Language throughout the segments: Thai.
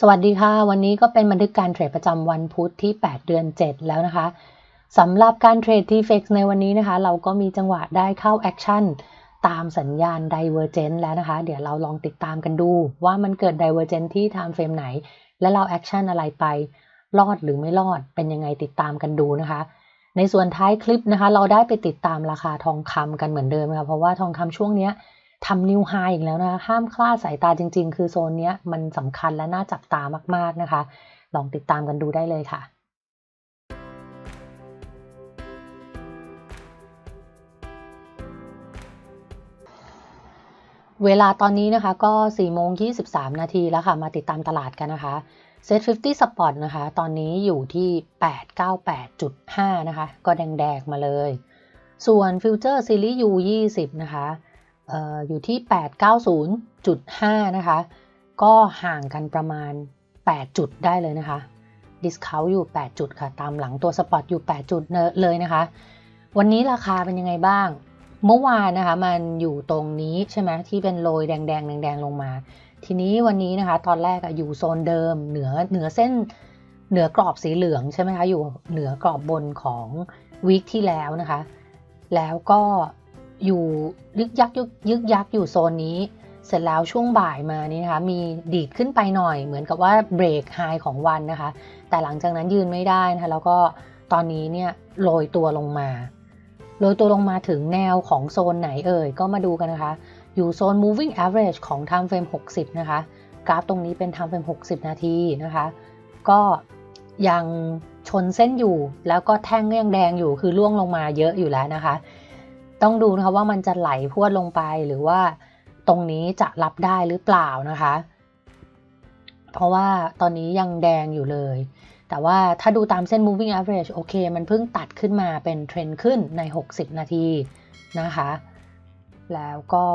สวัสดีค่ะ วันนี้ก็เป็นบันทึกการเทรดประจำวันพุธที่ 8 เดือน 7 แล้วนะคะสำหรับการเทรดที่ FX ในวันนี้นะคะ เราก็มีจังหวะได้เข้าแอคชั่นตามสัญญาณ Divergent แล้วนะคะ เดี๋ยวเราลองติดตามกันดูว่ามันเกิด Divergent ที่ Time Frame ไหน และเราแอคชั่นอะไรไป รอดหรือไม่รอดเป็นยังไงติดตามกันดูนะคะ ในส่วนท้ายคลิปนะคะ เราได้ไปติดตามราคาทองคำกันเหมือนเดิมค่ะเพราะว่าทองคำช่วงเนี้ย ทำนิวไฮอีกแล้วนะคะ ห้ามคลาดสายตาจริง ๆ คือโซนนี้มันสำคัญและน่าจับตามากๆนะคะ ลองติดตามกันดูได้เลยค่ะเวลาตอนนี้นะคะก็ 4 โมง 23 นาทีแล้วค่ะ มาติดตามตลาดกันนะคะ Set 50 Spot นะคะ ตอนนี้อยู่ที่ 898.5 นะคะ ก็แดง ๆ มาเลย ส่วน Future Series U 20 นะคะ อยู่ที่ 890.5 นะคะ ก็ห่างกันประมาณ 8 จุดได้เลยนะคะ Discount อยู่ 8 จุดค่ะ ตามหลังตัว Spot อยู่ 8 จุดเลยนะคะ วันนี้ราคาเป็นยังไงบ้าง เมื่อวานนะคะ มันอยู่ตรงนี้ใช่ไหมที่เป็นโรยแดงแดงแดงๆลงมา ทีนี้วันนี้นะคะ ตอนแรกอะอยู่โซนเดิม เหนือเหนือเส้น เหนือกรอบสีเหลืองใช่ไหมคะ อยู่เหนือกรอบบนของวีคที่แล้วนะคะ แล้วก็ อยู่ยึกยักยึกยึกยักอยู่โซนนี้ เสร็จแล้วช่วงบ่ายมานี้นะคะมีดีดขึ้นไปหน่อย เหมือนกับว่าเบรกไฮของวันนะคะ แต่หลังจากนั้นยืนไม่ได้นะคะแล้วก็ตอนนี้เนี่ยโรยตัวลงมาโรยตัวลงมาถึงแนวของโซนไหนเอ่ยก็มาดูกันนะคะ อยู่โซน moving average ของ time frame 60 นะคะ กราฟตรงนี้เป็น time frame 60 นาทีนะคะ ก็ยังชนเส้นอยู่แล้วก็แท่งก็ยังแดงอยู่คือล่วงลงมาเยอะอยู่แล้วนะคะ ต้องดูนะคะว่ามันจะไหลพวดลงไปหรือว่าตรงนี้จะรับได้หรือเปล่านะคะ เพราะว่าตอนนี้ยังแดงอยู่เลย แต่ว่าถ้าดูตามเส้น moving average โอเค มันเพิ่งตัดขึ้นมาเป็นเทรนด์ขึ้นใน 60 นาทีนะคะ แล้วก็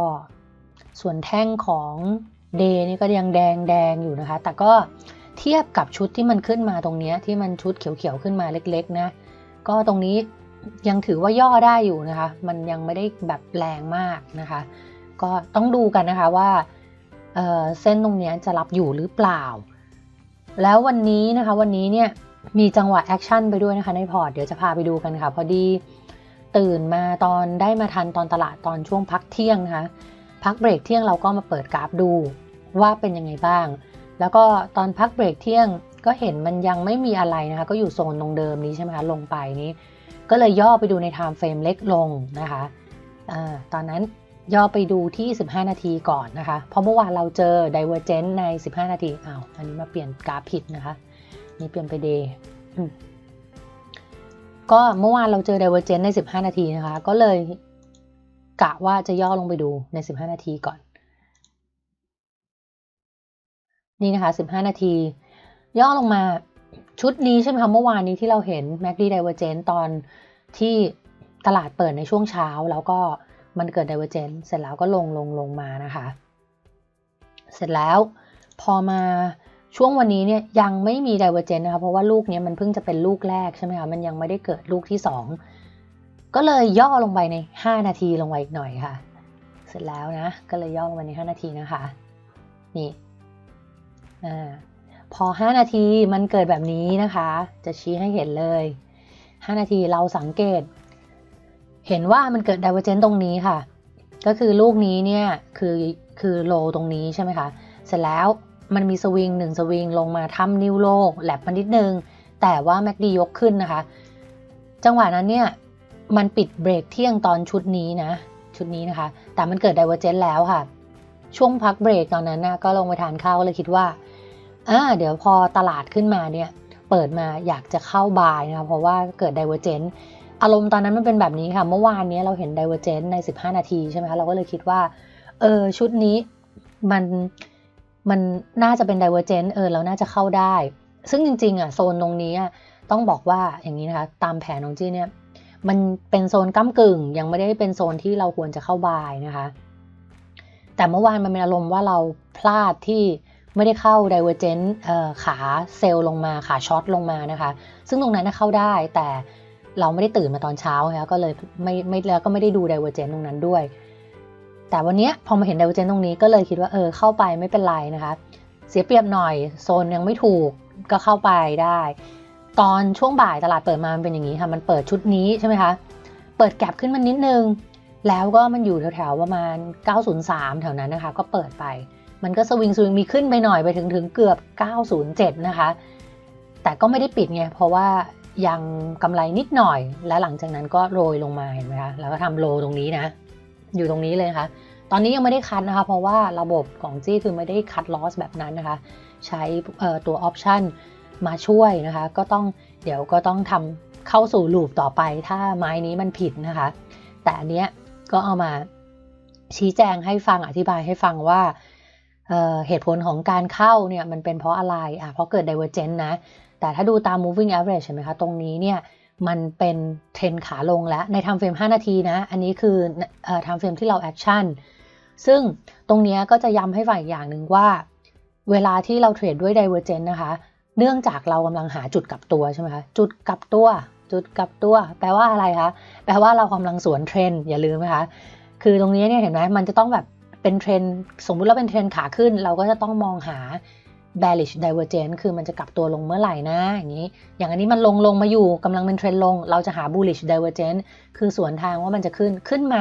ส่วนแท่งของ day นี่ก็ยังแดงแดงอยู่นะคะ แต่ก็เทียบกับชุดที่มันขึ้นมาตรงนี้ที่มันชุดเขียวๆขึ้นมาเล็กๆนะ ก็ตรงนี้ ยังถือว่าย่อได้อยู่นะคะ มันยังไม่ได้แบบแรงมากนะคะ ก็ต้องดูกันนะคะว่าเเส้นตรงนี้จะรับอยู่หรือเปล่า แล้ววันนี้นะคะวันนี้เนี่ยมีจังหวะแอคชั่นไปด้วยนะคะในพอร์ตเดี๋ยวจะพาไปดูกันค่ะ พอดีตื่นมาตอนได้มาทันตอนตลาดตอนช่วงพักเที่ยงนะคะพักเบรกเที่ยงเราก็มาเปิดกราฟดูว่าเป็นยังไงบ้าง แล้วก็ตอนพักเบรกเที่ยงก็เห็นมันยังไม่มีอะไรนะคะ ก็อยู่โซนตรงเดิมนี้ใช่ไหมคะลงไปนี้ ก็เลยย่อไปดูใน time frame เล็กลงนะคะอะตอนนั้นย่อไปดูที่ 15 นาทีก่อนนะคะ เพราะเมื่อวานเราเจอ divergent ใน 15 นาทีอ้าวอันนี้มาเปลี่ยนกราฟผิดนะคะ นี่เปลี่ยนไป day ก็เมื่อวานเราเจอ divergent ใน 15 นาทีนะคะ ก็เลยกะว่าจะย่อลงไปดูใน 15 นาทีก่อน นี่นะคะ 15 นาที ย่อลงมา ชุดนี้ใช่ไหมคะเมื่อวานนี้ที่เราเห็น MACD Divergent ตอนที่ตลาดเปิดในช่วงเช้า แล้วก็มันเกิด Divergent เสร็จแล้วก็ลงลงลงมานะคะ เสร็จแล้วพอมาช่วงวันนี้เนี่ยยังไม่มี Divergent นะคะเพราะว่าลูกนี้มันเพิ่งจะเป็นลูกแรกใช่ไหมคะมันยังไม่ได้เกิดลูกที่ 2 ก็เลยย่อลงไปใน 5 นาทีลงไปอีกหน่อยค่ะ เสร็จแล้วนะก็เลยย่อลงไปใน 5 นาทีนะคะนี่อ่า พอ 5 นาทีมันเกิดแบบนี้นะคะ จะชี้ให้เห็นเลย 5 นาทีเราสังเกต เห็นว่ามันเกิด divergent ตรงนี้ค่ะ ก็คือลูกนี้เนี่ย คือคือโลตรงนี้ใช่ไหมคะ เสร็จแล้วมันมีสวิงหนึ่งสวิงลงมาทำนิ้วโลแหลบมานิดนึง แต่ว่าแม็กดียกขึ้นนะคะ จังหวะนั้นเนี่ย มันปิดเบรกเที่ยงตอนชุดนี้นะ ชุดนี้นะคะ แต่มันเกิด divergent แล้วค่ะ ช่วงพักเบรกตอนนั้นนะก็ลงไปทานข้าวเลยคิดว่า อ่าเดี๋ยวพอตลาดขึ้นมาเนี่ยเปิดมาอยากจะเข้าบายนะคะเพราะว่าเกิด divergent อารมณ์ตอนนั้นมันเป็นแบบนี้ค่ะ เมื่อวานนี้เราเห็น divergent ใน 15 นาทีใช่ไหมคะเราก็เลยคิดว่าเออชุดนี้มันมันน่าจะเป็น divergent เออเราน่าจะเข้าได้ ซึ่งจริงๆอะโซนตรงนี้ต้องบอกว่าอย่างนี้นะคะตามแผนของจีเนี่ยมันเป็นโซนก้ากึ่ง ยังไม่ได้เป็นโซนที่เราควรจะเข้าบายนะคะ แต่เมื่อวานมันเป็นอารมณ์ว่าเราพลาดที่ ไม่ได้เข้า divergent ขาเซลล์ลงมาขาช็อตลงมานะคะ ซึ่งตรงนั้นเข้าได้แต่เราไม่ได้ตื่นมาตอนเช้าค่ะก็เลยไม่ไม่แล้วก็ไม่ได้ดู divergent ตรงนั้นด้วย แต่วันนี้พอมาเห็น divergent ตรงนี้ก็เลยคิดว่าเออเข้าไปไม่เป็นไรนะคะ เสียเปรียบหน่อยโซนยังไม่ถูกก็เข้าไปได้ ตอนช่วงบ่ายตลาดเปิดมามันเป็นอย่างนี้ค่ะมันเปิดชุดนี้ใช่ไหมคะเปิดแก็บขึ้นมานิดนึงแล้วก็มันอยู่แถวๆประมาณ 903 แถวนั้นนะคะ ก็เปิดไป มันก็สวิงสวิงมีขึ้นไปหน่อยไปถึงถึงเกือบ 907 นะคะ แต่ก็ไม่ได้ปิดไง เพราะว่ายังกำไรนิดหน่อย และหลังจากนั้นก็โรยลงมาเห็นไหมคะ แล้วก็ทำโลตรงนี้นะ อยู่ตรงนี้เลยนะคะ ตอนนี้ยังไม่ได้คัดนะคะ เพราะว่าระบบของจี้คือไม่ได้คัดลอสแบบนั้นนะคะ ใช้ตัวออปชันมาช่วยนะคะ ก็ต้องเดี๋ยวก็ต้องทำเข้าสู่ลูปต่อไป ถ้าไม้นี้มันผิดนะคะ แต่อันเนี้ยก็เอามาชี้แจงให้ฟังอธิบายให้ฟังว่า เเหตุผลของการเข้าเนี่ยมันเป็นเพราะอะไรอะเพราะเกิด divergence นะ แต่ถ้าดูตาม moving average ใช่ไหมคะ ตรงนี้เนี่ยมันเป็นเทรนขาลงแล้วใน time frame 5นาทีนะ อันนี้คือเอ่อ time frame ที่เรา action ซึ่งตรงนี้ก็จะย้ำให้ฟังอีกอย่างหนึ่งว่า เวลาที่เราเทรดด้วย divergence นะคะ เนื่องจากเรากำลังหาจุดกลับตัวใช่ไหมคะ จุดกลับตัว จุดกลับตัว แปลว่าอะไรคะ แปลว่าเรากำลังสวนเทรนอย่าลืมนะคะ คือตรงนี้เนี่ยเห็นไหมมันจะต้องแบบ เป็นเทรนสมมุติเราเป็นเทรนขาขึ้น เราก็จะต้องมองหา bearish divergence คือมันจะกลับตัวลงเมื่อไหร่นะ อย่างนี้ อย่างอันนี้มันลงลงมาอยู่กำลังเป็นเทรนลง เราจะหา bullish divergence คือสวนทางว่ามันจะขึ้นขึ้นไหม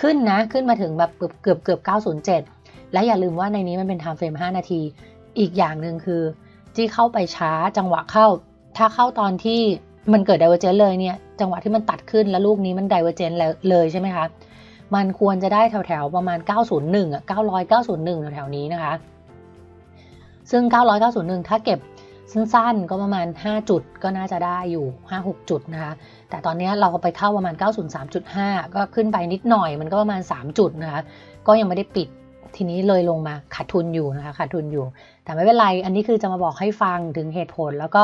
ขึ้นนะ ขึ้นมาถึงแบบเกือบเกือบเกือบ907 และอย่าลืมว่าในนี้มันเป็น time frame 5 นาที อีกอย่างหนึ่งคือ ที่เข้าไปช้าจังหวะเข้า ถ้าเข้าตอนที่มันเกิด divergence เลยเนี่ย จังหวะที่มันตัดขึ้นแล้วลูกนี้มัน divergence เลยใช่ไหมคะ มันควรจะได้แถวๆประมาณ 901อะ900 901แถวๆนี้นะคะ ซึ่ง 900 901 ถ้าเก็บสั้นๆ ก็ประมาณ 5 จุดก็น่าจะได้อยู่ 5-6 จุดนะคะ แต่ตอนนี้เราไปเข้าประมาณ 903.5 ก็ขึ้นไปนิดหน่อยมันก็ประมาณ 3 จุดนะคะ ก็ยังไม่ได้ปิดทีนี้เลยลงมาขาดทุนอยู่นะคะขาดทุนอยู่ แต่ไม่เป็นไร อันนี้คือจะมาบอกให้ฟังถึงเหตุผล แล้วก็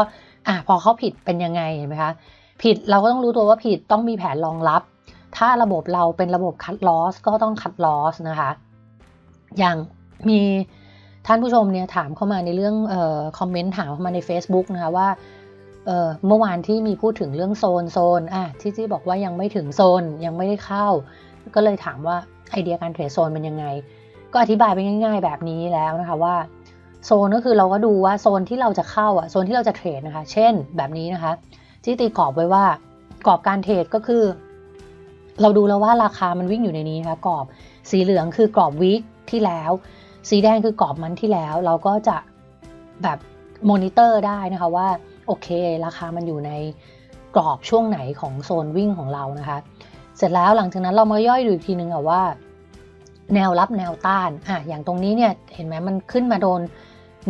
อะพอเขาผิดเป็นยังไงเห็นไหมคะผิดเราก็ต้องรู้ตัวว่าผิดต้องมีแผนรองรับ ถ้าระบบเราเป็นระบบคัดลอสก็ต้องคัดลอสนะคะ อย่างมีท่านผู้ชมเนี่ยถามเข้ามาในเรื่องออคอมเมนต์ถามเข้ามาใน Facebook นะคะว่าเเมื่อวานที่มีพูดถึงเรื่องโซนโซนอะที่จี้บอกว่ายังไม่ถึงโซนยังไม่ได้เข้า ก็เลยถามว่าไอเดียการเทรดโซนเป็นยังไง ก็อธิบายไปง่าย ๆ แบบนี้แล้วนะคะว่าโซนก็คือเราก็ดูว่าโซนที่เราจะเข้าอะโซนที่เราจะเทรดนะคะ เช่นแบบนี้นะคะ ที่ตีกรอบไว้ว่ากรอบการเทรดก็คือ เราดูแล้วว่าราคามันวิ่งอยู่ในนี้นะคะกรอบสีเหลืองคือกรอบวิกที่แล้ว สีแดงคือกรอบมันที่แล้ว เราก็จะแบบมอนิเตอร์ได้นะคะว่าโอเค ราคามันอยู่ในกรอบช่วงไหนของโซนวิ่งของเรานะคะ เสร็จแล้วหลังจากนั้นเรามาย่อยดูอีกทีนึงอะว่า แนวรับแนวต้านอะอย่างตรงนี้เนี่ยเห็นไหมมันขึ้นมาโดน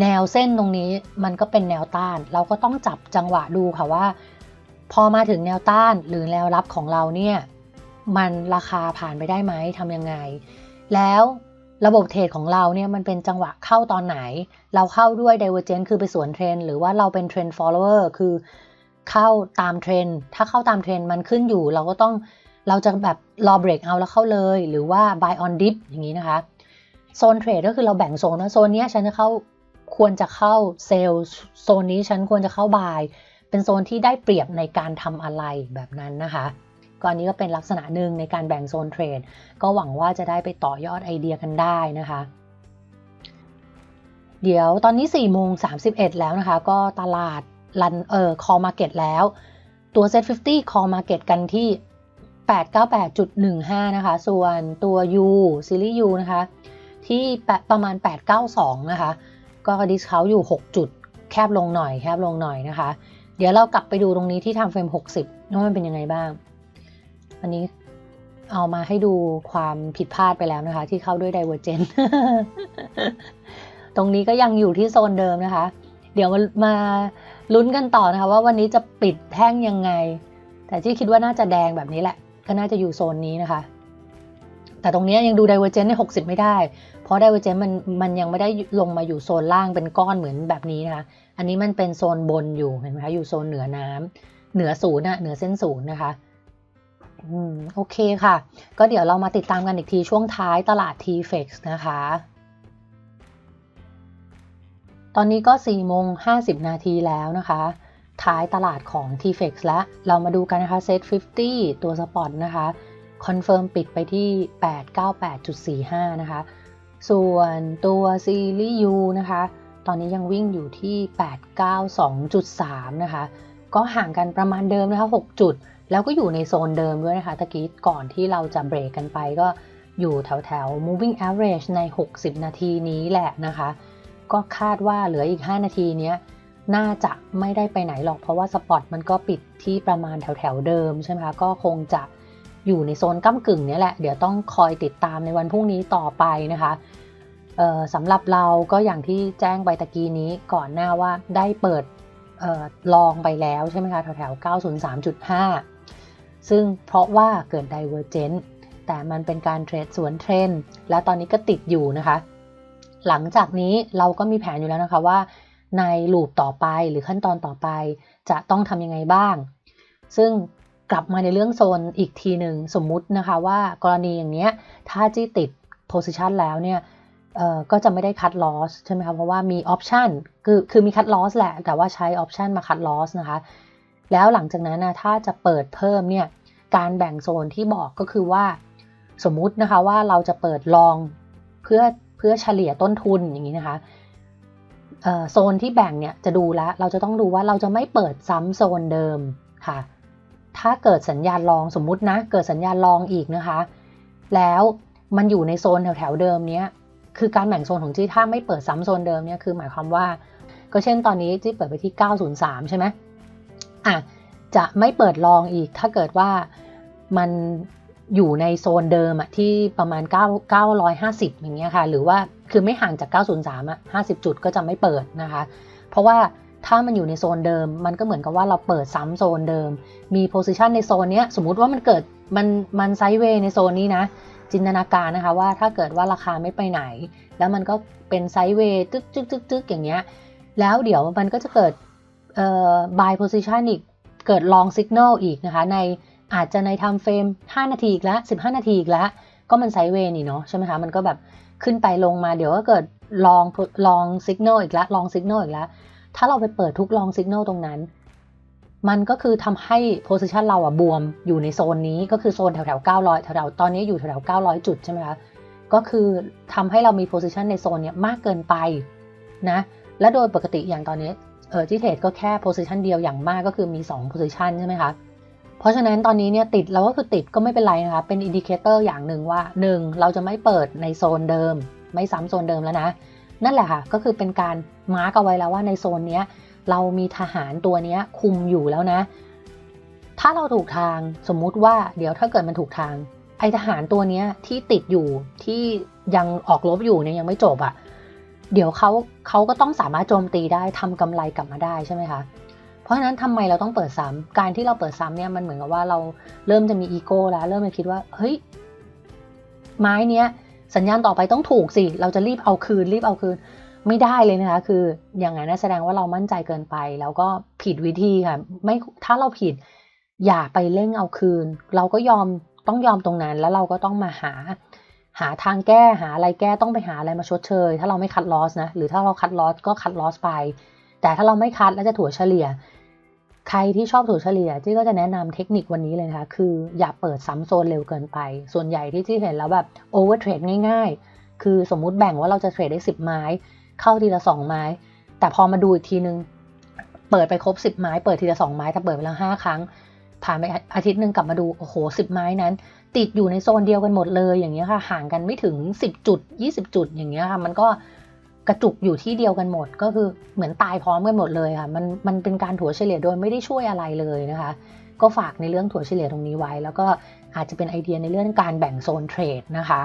แนวเส้นตรงนี้มันก็เป็นแนวต้าน เราก็ต้องจับจังหวะดูค่ะว่า พอมาถึงแนวต้านหรือแนวรับของเราเนี่ย มันราคาผ่านไปได้ไหมทำยังไง แล้วระบบเทรดของเราเนี่ยมันเป็นจังหวะเข้าตอนไหน เราเข้าด้วย divergence คือไปสวนเทรนหรือว่าเราเป็นเทรน follower คือเข้าตามเทรนถ้าเข้าตามเทรนมันขึ้นอยู่ เราก็ต้องเราจะแบบรอเบรกเอาแล้วเข้าเลย หรือว่า buy on dip อย่างนี้นะคะโซนเทรดก็คือเราแบ่งโซนนะโซนนี้ฉันจะเข้าควรจะเข้าเซลล์โซนนี้ฉันควรจะเข้าบายเป็นโซนที่ได้เปรียบในการทำอะไรแบบนั้นนะคะ ก็อันนี้ก็เป็นลักษณะหนึ่งในการแบ่งโซนเทรด ก็หวังว่าจะได้ไปต่อยอดไอเดียกันได้นะคะ เดี๋ยวตอนนี้4โมง31แล้วนะคะ ก็ตลาดรันเออคอมาเก็ตแล้ว ตัว Set 50 call market กันที่ 898.15 นะคะ ส่วนตัว U ซีรีส์ U นะคะ ที่ประมาณ 892 นะคะ ก็ดิสเขาอยู่ 6 จุด แคบลงหน่อย แคบลงหน่อยนะคะ เดี๋ยวเรากลับไปดูตรงนี้ที่ทำเฟรม 60ว่ามันเป็นยังไงบ้าง อันนี้เอามาให้ดูความผิดพลาดไปแล้วนะคะ ที่เข้าด้วย Divergent ตรงนี้ก็ยังอยู่ที่โซนเดิมนะคะ เดี๋ยวมามาลุ้นกันต่อนะคะ ว่าวันนี้จะปิดแท่งยังไง แต่ที่คิดว่าน่าจะแดงแบบนี้แหละ ก็น่าจะอยู่โซนนี้นะคะ แต่ตรงนี้ยังดู Divergent ใน 60 ไม่ได้ เพราะ Divergent มันมันยังไม่ได้ลงมาอยู่โซนล่างเป็นก้อนเหมือนแบบนี้นะคะ อันนี้มันเป็นโซนบนอยู่เห็นไหมคะอยู่โซนเหนือน้ำเหนือศูนย์อะเหนือเส้นศูนย์นะคะ โอเคค่ะ ก็เดี๋ยวเรามาติดตามกันอีกทีช่วงท้ายตลาด TFX นะคะ ตอนนี้ก็4โมง50 นาทีแล้วนะคะ ท้ายตลาดของ TFX แล้ว เรามาดูกันนะคะ Set 50 ตัวสปอตนะคะคอนเฟิร์มปิดไปที่ 898.45 นะคะ ส่วนตัวซีรีส์ U นะคะ ตอนนี้ยังวิ่งอยู่ที่ 892.3 นะคะ ก็ห่างกันประมาณเดิมนะคะ 6 จุด แล้วก็อยู่ในโซนเดิมด้วยนะคะตะกี้ก่อนที่เราจะเบรกกันไปก็อยู่แถวแถว moving average ใน 60 นาทีนี้แหละนะคะ ก็คาดว่าเหลืออีก 5 นาทีเนี้ยน่าจะไม่ได้ไปไหนหรอกเพราะว่าสปอตมันก็ปิดที่ประมาณแถวแถวเดิมใช่ไหมคะก็คงจะอยู่ในโซนก้ากึ่งนี้แหละ เดี๋ยวต้องคอยติดตามในวันพรุ่งนี้ต่อไปนะคะสำหรับเราก็อย่างที่แจ้งไปตะกี้นี้ก่อนหน้าว่าได้เปิดออลองไปแล้วใช่ไหมคะแถวแถว903.5 ซึ่งเพราะว่าเกิด Divergent แต่มันเป็นการเทรดสวนเทรนและตอนนี้ก็ติดอยู่นะคะ หลังจากนี้เราก็มีแผนอยู่แล้วนะคะว่า ในลูปต่อไปหรือขั้นตอนต่อไป จะต้องทำยังไงบ้าง ซึ่งกลับมาในเรื่องโซนอีกทีหนึ่งสมมุตินะคะว่ากรณีอย่างเนี้ยถ้าจี้ติด position แล้วเนี่ยก็จะไม่ได้คัดลอสใช่ไหมคะเพราะว่ามีออปชันคือคือมีคัดลอสแหละ แต่ว่าใช้ออปชันมาคัดลอสนะคะ แล้วหลังจากนั้นนะถ้าจะเปิดเพิ่มเนี่ยการแบ่งโซนที่บอกก็คือว่า สมมุตินะคะว่าเราจะเปิดลองเพื่อเพื่อเฉลี่ยต้นทุนอย่างนี้นะคะโซนที่แบ่งเนี่ยจะดูแลเราจะต้องดูว่าเราจะไม่เปิดซ้ำโซนเดิมค่ะ ถ้าเกิดสัญญาณลองสมมุตินะเกิดสัญญาณลองอีกนะคะ แล้วมันอยู่ในโซนแถวๆเดิมเนี้ยคือการแบ่งโซนของจี้ถ้าไม่เปิดซ้ำโซนเดิมเนี่ยคือหมายความว่า ก็เช่นตอนนี้จี้เปิดไปที่ 903 ใช่ไหม อะจะไม่เปิดลองอีกถ้าเกิดว่ามันอยู่ในโซนเดิมอะที่ประมาณ 9 950 อย่างเงี้ยค่ะ หรือว่าคือไม่ห่างจาก 903อะ50 จุดก็จะไม่เปิดนะคะ เพราะว่าถ้ามันอยู่ในโซนเดิม มันก็เหมือนกับว่าเราเปิดซ้ำโซนเดิม มีโพซิชันในโซนนี้สมมุติว่ามันเกิดมันมันไซด์เวย์ในโซนนี้นะ จินตนาการนะคะว่าถ้าเกิดว่าราคาไม่ไปไหน แล้วมันก็เป็นไซด์เวย์ตึกตึ๊กตึ๊กตึ๊กอย่างเงี้ย แล้วเดี๋ยวมันก็จะเกิด buy position อีก เกิด long signal อีกนะคะ ในอาจจะใน time frame 5 นาทีอีกแล้ว15 นาทีอีกแล้ว ก็มันไซเวย์นี่เนาะใช่ไหมคะ มันก็แบบขึ้นไปลงมาเดี๋ยวก็เกิด long long signal อีกแล้ว long signal อีกแล้ว ถ้าเราไปเปิดทุก long signal ตรงนั้น มันก็คือทำให้ position เราอะบวมอยู่ในโซนนี้ก็คือโซนแถวแถว900แถวแถวตอนนี้อยู่แถวแถว900 จุดใช่ไหมคะก็คือทำให้เรามี position ในโซนเนี้ยมากเกินไปนะและโดยปกติอย่างตอนนี้ เออที่เทรดก็แค่ position เดียวอย่างมากก็คือมี2 position ใช่ไหมคะ เพราะฉะนั้นตอนนี้เนี่ยติดเราก็คือติดก็ไม่เป็นไรนะคะ เป็นอินดิเคเตอร์อย่างหนึ่งว่า 1. เราจะไม่เปิดในโซนเดิม ไม่ซ้ำโซนเดิมแล้วนะ นั่นแหละค่ะ ก็คือเป็นการมาร์กเอาไว้แล้วว่าในโซนเนี้ยเรามีทหารตัวเนี้ยคุมอยู่แล้วนะ ถ้าเราถูกทางสมมุติว่าเดี๋ยวถ้าเกิดมันถูกทางไอทหารตัวเนี้ยที่ติดอยู่ที่ยังออกลบอยู่เนี่ยยังไม่จบอะ่ะ เดี๋ยวเขาเขาก็ต้องสามารถโจมตีได้ทำกำไรกลับมาได้ใช่ไหมคะ เพราะฉะนั้นทำไมเราต้องเปิดซ้ำการที่เราเปิดซ้ำเนี่ยมันเหมือนกับว่าเราเริ่มจะมีอีโก้แล้ว เริ่มจะคิดว่าเฮ้ยไม้เนี้ยสัญญาณต่อไปต้องถูกสิ เราจะรีบเอาคืนรีบเอาคืนไม่ได้เลยนะคะ คืออย่างนั้นแสดงว่าเรามั่นใจเกินไป แล้วก็ผิดวิธีค่ะไม่ถ้าเราผิดอย่าไปเร่งเอาคืน เราก็ยอมต้องยอมตรงนั้นแล้วเราก็ต้องมาหา หาทางแก้หาอะไรแก้ต้องไปหาอะไรมาชดเชย ถ้าเราไม่คัดลอสนะ หรือถ้าเราคัดลอสก็คัดลอสไป แต่ถ้าเราไม่คัดแล้วจะถั่วเฉลี่ย ใครที่ชอบถั่วเฉลี่ยที่ก็จะแนะนำเทคนิควันนี้เลยนะคะคืออย่าเปิดซ้ำโซนเร็วเกินไป ส่วนใหญ่ที่ที่เห็นแล้วแบบโอเวอร์เทรดง่าย ๆ คือสมมุติแบ่งว่าเราจะเทรดได้ 10 ไม้ เข้าทีละสองไม้ แต่พอมาดูอีกทีนึง เปิดไปครบสิบไม้ เปิดทีละสองไม้ถ้าเปิดไปแล้วห้าครั้ง ผ่านไปอาทิตย์หนึ่งกลับมาดูโอ้โหสิบไม้นั้น ติดอยู่ในโซนเดียวกันหมดเลยอย่างเงี้ยค่ะ ห่างกันไม่ถึงสิบจุดยี่สิบจุดอย่างเงี้ยค่ะ มันก็กระจุกอยู่ที่เดียวกันหมด ก็คือเหมือนตายพร้อมกันหมดเลยค่ะ มันมันเป็นการถัวเฉลี่ยโดยไม่ได้ช่วยอะไรเลยนะคะ ก็ฝากในเรื่องถัวเฉลี่ยตรงนี้ไว้ แล้วก็อาจจะเป็นไอเดียในเรื่องการแบ่งโซนเทรดนะคะ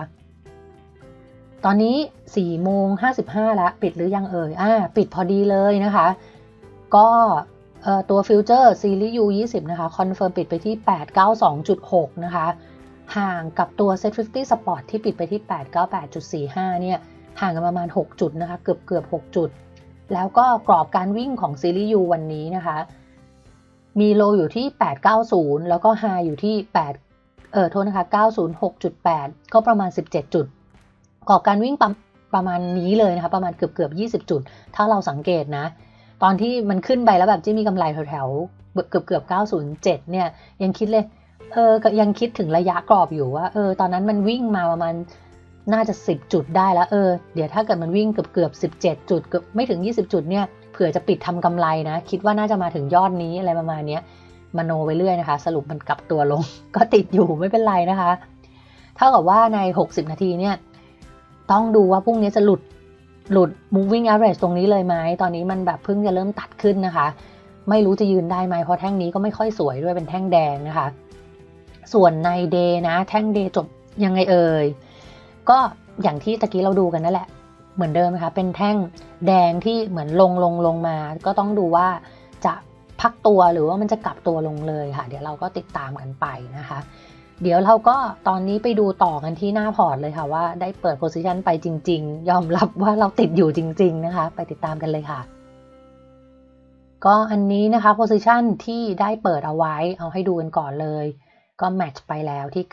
ตอนนี้4โมง55แล้วปิดหรือยังเอ่ยอ่าปิดพอดีเลยนะคะ ก็ ตัวฟิวเจอร์ซีรีส์ U20 นะคะคอนเฟิร์มปิดไปที่ 892.6 นะคะ ห่างกับตัว Set 50 Sport ที่ปิดไปที่ 898.45 เนี่ย ห่างกันประมาณ 6 จุดนะคะ เกือบเกือบ 6 จุด แล้วก็กรอบการวิ่งของซีรีส์ U วันนี้นะคะ มีโลอยู่ที่ 890 แล้วก็ไฮอยู่ที่ 8 เออโทษนะคะ 906.8 ก็ประมาณ 17 จุด กรอบการวิ่งประประมาณนี้เลยนะคะ ประมาณเกือบเกือบยีจุด ถ้าเราสังเกตนะ ตอนที่มันขึ้นไปแล้วแบบที่มีกำไรแถวๆเกือบเกือบ907 เนี่ย ยังคิดเลยเออยังคิดถึงระยะกรอบอยู่ว่า เออ ตอนนั้นมันวิ่งมาประมาณน่าจะ 10 จุดได้แล้วเออ เดี๋ยวถ้าเกิดมันวิ่งเกือบเกือบ 17 จุดเกือบไม่ถึง 20 จุดเนี่ย เผื่อจะปิดทำกำไรนะ คิดว่าน่าจะมาถึงยอดนี้อะไรประมาณนี้มโนไปเรื่อยนะคะ สรุปมันกลับตัวลง ก็ติดอยู่ไม่เป็นไรนะคะ เท่ากับว่าใน 60 นาทีเนี่ย ต้องดูว่าพรุ่งนี้จะหลุด หลุด moving average ตรงนี้เลยไหม ตอนนี้มันแบบเพิ่งจะเริ่มตัดขึ้นนะคะ ไม่รู้จะยืนได้ไหม เพราะแท่งนี้ก็ไม่ค่อยสวยด้วยเป็นแท่งแดงนะคะ ส่วนในเดย์นะ แท่งเดย์จบยังไงเอ่ย ก็อย่างที่ตะกี้เราดูกันนั่นแหละ เหมือนเดิมนะคะ เป็นแท่งแดงที่เหมือนลงลงลงมา ก็ต้องดูว่าจะพักตัวหรือว่ามันจะกลับตัวลงเลยค่ะ เดี๋ยวเราก็ติดตามกันไปนะคะ เดี๋ยวเราก็ตอนนี้ไปดูต่อกันที่หน้าพอร์ตเลยค่ะว่าได้เปิดโพซิชันไปจริง ๆ ยอมรับว่าเราติดอยู่จริง ๆ นะคะ ไปติดตามกันเลยค่ะ ก็อันนี้นะคะโพซิชันที่ได้เปิดเอาไว้เอาให้ดูกันก่อนเลย ก็แมทช์ไปแล้วที่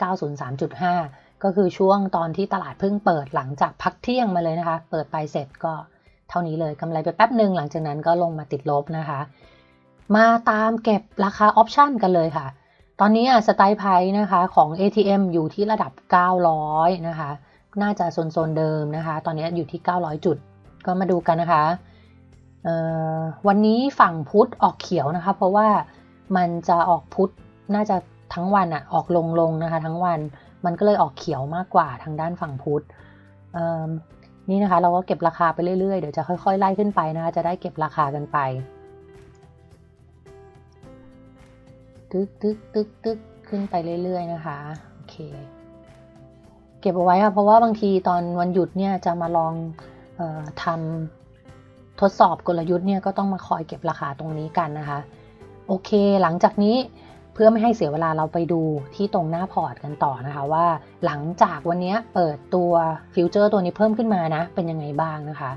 903.5 ก็คือช่วงตอนที่ตลาดเพิ่งเปิดหลังจากพักเที่ยงมาเลยนะคะ เปิดไปเสร็จก็เท่านี้เลยกำไรไปแป๊บหนึ่งหลังจากนั้นก็ลงมาติดลบนะคะ มาตามเก็บราคาออปชันกันเลยค่ะ ตอนนี้อะสไตล์ไพนะคะของ ATM อยู่ที่ระดับ 900 นะคะ น่าจะโซนโซนเดิมนะคะ ตอนนี้อยู่ที่ 900 จุด ก็มาดูกันนะคะวันนี้ฝั่งพุทธออกเขียวนะคะ เพราะว่ามันจะออกพุทธน่าจะทั้งวันอะออกลงลงนะคะ ทั้งวันมันก็เลยออกเขียวมากกว่าทางด้านฝั่งพุทธนี่นะคะ เราก็เก็บราคาไปเรื่อยๆ เดี๋ยวจะค่อยๆ ไล่ขึ้นไปนะคะ จะได้เก็บราคากันไป ตึกตึกตึกตึกขึ้นไปเรื่อย ๆ นะคะโอเค เก็บเอาไว้ค่ะเพราะว่าบางทีตอนวันหยุดเนี่ยจะมาลองออทำทดสอบกลยุทธ์เนี่ยก็ต้องมาคอยเก็บราคาตรงนี้กันนะคะ โอเค หลังจากนี้เพื่อไม่ให้เสียเวลาเราไปดูที่ตรงหน้าพอร์ตกันต่อนะคะว่าหลังจากวันนี้เปิดตัวฟิวเจอร์ตัวนี้เพิ่มขึ้นมานะ เป็นยังไงบ้างนะคะ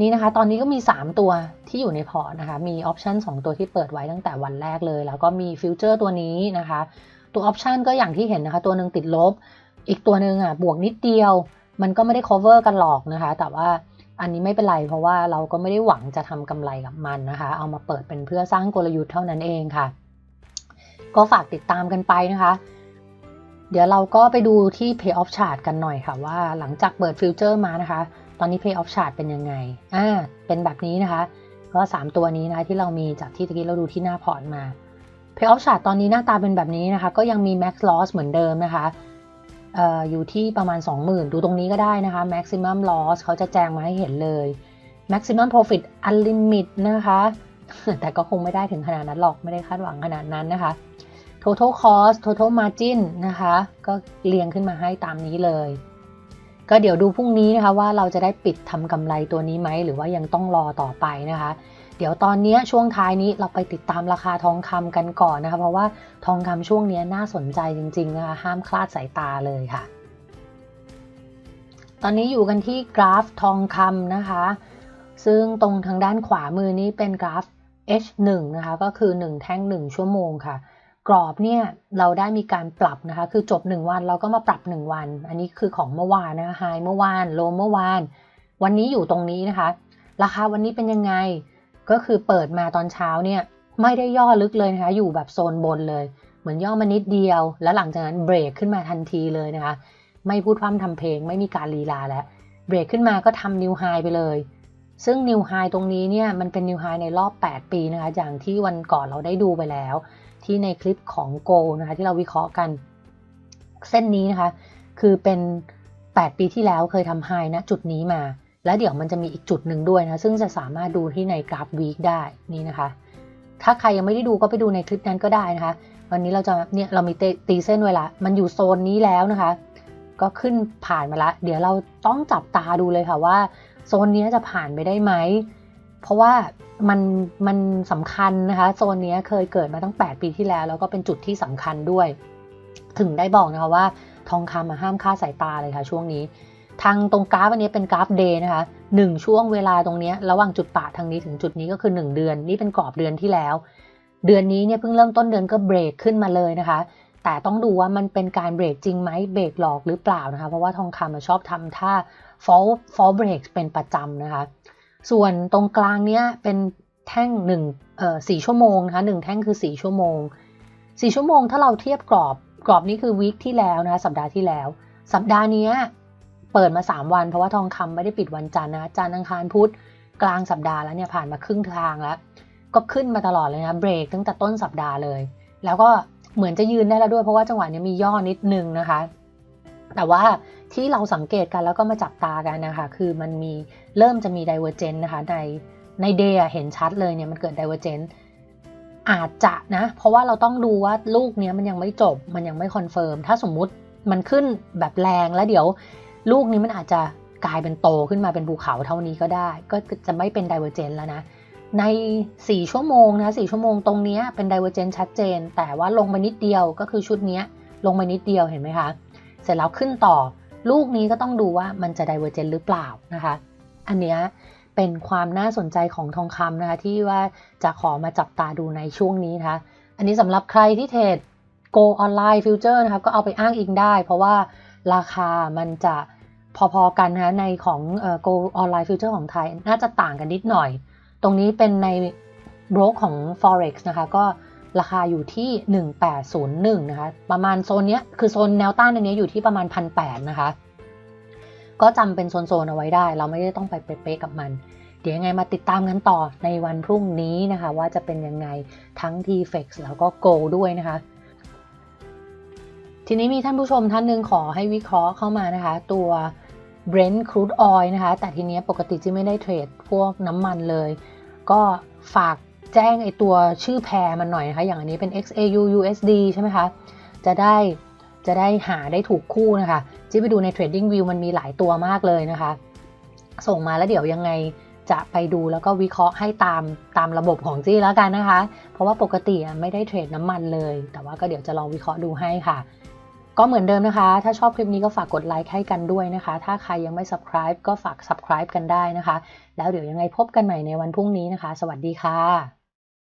นี่นะคะ ตอนนี้ก็มี 3 ตัวที่อยู่ในพอร์ตนะคะ มีออปชัน2ตัวที่เปิดไว้ตั้งแต่วันแรกเลย แล้วก็มีฟิวเจอร์ตัวนี้นะคะ ตัวออปชันก็อย่างที่เห็นนะคะ ตัวหนึ่งติดลบ อีกตัวหนึ่งอะบวกนิดเดียว มันก็ไม่ได้ cover กันหรอกนะคะ แต่ว่าอันนี้ไม่เป็นไร เพราะว่าเราก็ไม่ได้หวังจะทำกำไรกับมันนะคะ เอามาเปิดเป็นเพื่อสร้างกลยุทธ์เท่านั้นเองค่ะ ก็ฝากติดตามกันไปนะคะ เดี๋ยวเราก็ไปดูที่ Pay Off Chart กันหน่อยค่ะว่าหลังจากเปิดฟิวเจอร์มานะคะ ตอนนี้ Pay Off Chart เป็นยังไง อ่า เป็นแบบนี้นะคะ ก็ 3 ตัวนี้นะที่เรามีจากที่ตะกี้เราดูที่หน้าพอร์ตมา Pay Off Chart ตอนนี้หน้าตาเป็นแบบนี้นะคะ ก็ยังมี Max Loss เหมือนเดิมนะคะออยู่ที่ประมาณ 20,000 ดูตรงนี้ก็ได้นะคะ maximum loss เขาจะแจ้งมาให้เห็นเลย maximum profit unlimit นะคะ แต่ก็คงไม่ได้ถึงขนาดนั้นหรอก ไม่ได้คาดหวังขนาดนั้นนะคะ total cost total margin นะคะ ก็เรียงขึ้นมาให้ตามนี้เลย ก็เดี๋ยวดูพรุ่งนี้นะคะว่าเราจะได้ปิดทำกำไรตัวนี้ไหมหรือว่ายังต้องรอต่อไปนะคะ เดี๋ยวตอนนี้ช่วงท้ายนี้เราไปติดตามราคาทองคำกันก่อนนะคะเพราะว่าทองคำช่วงนี้น่าสนใจจริงๆนะคะห้ามคลาดสายตาเลยค่ะ ตอนนี้อยู่กันที่กราฟทองคำนะคะ ซึ่งตรงทางด้านขวามือนี้เป็นกราฟ H1 นะคะก็คือ 1 แท่ง 1 ชั่วโมงค่ะ กรอบเนี่ยเราได้มีการปรับนะคะ คือจบ 1 วันเราก็มาปรับ 1 วัน อันนี้คือของเมื่อวานนะคะไฮเมื่อวานโลเมื่อวาน วันนี้อยู่ตรงนี้นะคะ ราคาวันนี้เป็นยังไง ก็คือเปิดมาตอนเช้าเนี่ยไม่ได้ย่อลึกเลยนะคะ อยู่แบบโซนบนเลย เหมือนย่อมานิดเดียว แล้วหลังจากนั้นเบรกขึ้นมาทันทีเลยนะคะ ไม่พูดพร่ำทำเพลง ไม่มีการลีลาแล้ว เบรกขึ้นมาก็ทำนิวไฮไปเลย ซึ่งนิวไฮตรงนี้เนี่ยมันเป็นนิวไฮในรอบ 8 ปีนะคะ อย่างที่วันก่อนเราได้ดูไปแล้ว ที่ในคลิปของโกนะคะที่เราวิเคราะห์กัน เส้นนี้นะคะ คือเป็น 8 ปีที่แล้วเคยทำไฮนะจุดนี้มา แล้วเดี๋ยวมันจะมีอีกจุดหนึ่งด้วยนะซึ่งจะสามารถดูที่ในกราฟวีคได้นี่นะคะ ถ้าใครยังไม่ได้ดูก็ไปดูในคลิปนั้นก็ได้นะคะ วันนี้เราจะเนี่ยเรามีตีเส้นไว้ละมันอยู่โซนนี้แล้วนะคะ ก็ขึ้นผ่านมาละ เดี๋ยวเราต้องจับตาดูเลยค่ะว่าโซนนี้จะผ่านไปได้ไหม เพราะว่ามันมันสำคัญนะคะโซนนี้เคยเกิดมาตั้ง 8 ปีที่แล้ว แล้วก็เป็นจุดที่สำคัญด้วย ถึงได้บอกนะคะว่าทองคำมาห้ามค่าสายตาเลยค่ะช่วงนี้ ทางตรงกราฟอันนี้เป็นกราฟเดย์นะคะหนึ่งช่วงเวลาตรงนี้ระหว่างจุดปะทางนี้ถึงจุดนี้ก็คือ 1 เดือน นี่เป็นกรอบเดือนที่แล้ว เดือนนี้เนี่ยเพิ่งเริ่มต้นเดือนก็เบรกขึ้นมาเลยนะคะ แต่ต้องดูว่ามันเป็นการเบรกจริงไหมเบรกหลอกหรือเปล่านะคะ เพราะว่าทองคำชอบทำท่า fall fall break เป็นประจำนะคะ ส่วนตรงกลางเนี้ยเป็นแท่ง1เอ่อ4ชั่วโมงนะคะ1แท่งคือ4ชั่วโมง4ชั่วโมงถ้าเราเทียบกรอบกรอบนี้คือวีคที่แล้วนะคะสัปดาห์ที่แล้ว สัปดาห์นี้เปิดมา 3 วันเพราะว่าทองคำไม่ได้ปิดวันจันทร์นะจันทร์อังคารพุธกลางสัปดาห์แล้วเนี่ยผ่านมาครึ่งทางแล้ว ก็ขึ้นมาตลอดเลยนะเบรกตั้งแต่ต้นสัปดาห์เลย แล้วก็เหมือนจะยืนได้แล้วด้วยเพราะว่าจังหวะนี้มีย่อนิดนึงนะคะ แต่ว่าที่เราสังเกตกันแล้วก็มาจับตากันนะคะ คือมันมีเริ่มจะมี divergence นะคะในในเดย์เห็นชัดเลยเนี่ยมันเกิด divergence อาจจะนะ เพราะว่าเราต้องดูว่าลูกเนี้ยมันยังไม่จบมันยังไม่คอนเฟิร์มถ้าสมมุติมันขึ้นแบบแรงแล้วเดี๋ยวลูกนี้มันอาจจะกลายเป็นโตขึ้นมาเป็นภูเขาเท่านี้ก็ได้ ก็จะไม่เป็น divergence แล้วนะใน 4 ชั่วโมงนะ4ชั่วโมงตรงนี้เป็น divergence ชัดเจน แต่ว่าลงไปนิดเดียวก็คือชุดนี้ลงไปนิดเดียวเห็นไหมคะ เสร็จแล้วขึ้นต่อ ลูกนี้ก็ต้องดูว่ามันจะ divergence หรือเปล่านะคะ อันเนี้ยเป็นความน่าสนใจของทองคำนะคะ ที่ว่าจะขอมาจับตาดูในช่วงนี้นะคะ อันนี้สำหรับใครที่เทรด Go Online Future นะคะก็เอาไปอ้างอิงได้ เพราะว่าราคามันจะพอๆกันนะคะในของ Go Online Future ของไทย น่าจะต่างกันนิดหน่อย ตรงนี้เป็นในบล็อกของ Forex นะคะ ก็ ราคาอยู่ที่ 1801นะคะ ประมาณโซนนี้คือโซนแนวต้านอันนี้อยู่ที่ประมาณ1,800นะคะ ก็จำเป็นโซนๆเอาไว้ได้ เราไม่ได้ต้องไปเป๊ะๆกับมัน เดี๋ยวยังไงมาติดตามกันต่อในวันพรุ่งนี้นะคะ ว่าจะเป็นยังไงทั้ง t f e x แล้วก็ Go ด้วยนะคะ ทีนี้มีท่านผู้ชมท่านหนึ่งขอให้วิเคราะห์เข้ามานะคะ ตัว Brent crude oil นะคะ แต่ทีนี้ปกติที่ไม่ได้เทรดพวกน้ำมันเลย ก็ฝาก แจ้งไอตัวชื่อแพรมันหน่อยนะคะ อย่างอันนี้เป็น XAU USD ใช่ไหมคะ จะได้จะได้หาได้ถูกคู่นะคะจี้ไปดูใน Trading View มันมีหลายตัวมากเลยนะคะ ส่งมาแล้วเดี๋ยวยังไงจะไปดูแล้วก็วิเคราะห์ให้ตามตามระบบของจี้แล้วกันนะคะ เพราะว่าปกติไม่ได้เทรดน้ำมันเลย แต่ว่าก็เดี๋ยวจะลองวิเคราะห์ดูให้ค่ะ ก็เหมือนเดิมนะคะ ถ้าชอบคลิปนี้ก็ฝากกดไลค์ให้กันด้วยนะคะ ถ้าใครยังไม่ subscribe ก็ฝาก subscribe กันได้นะคะ แล้วเดี๋ยวยังไงพบกันใหม่ในวันพรุ่งนี้นะคะ สวัสดีค่ะ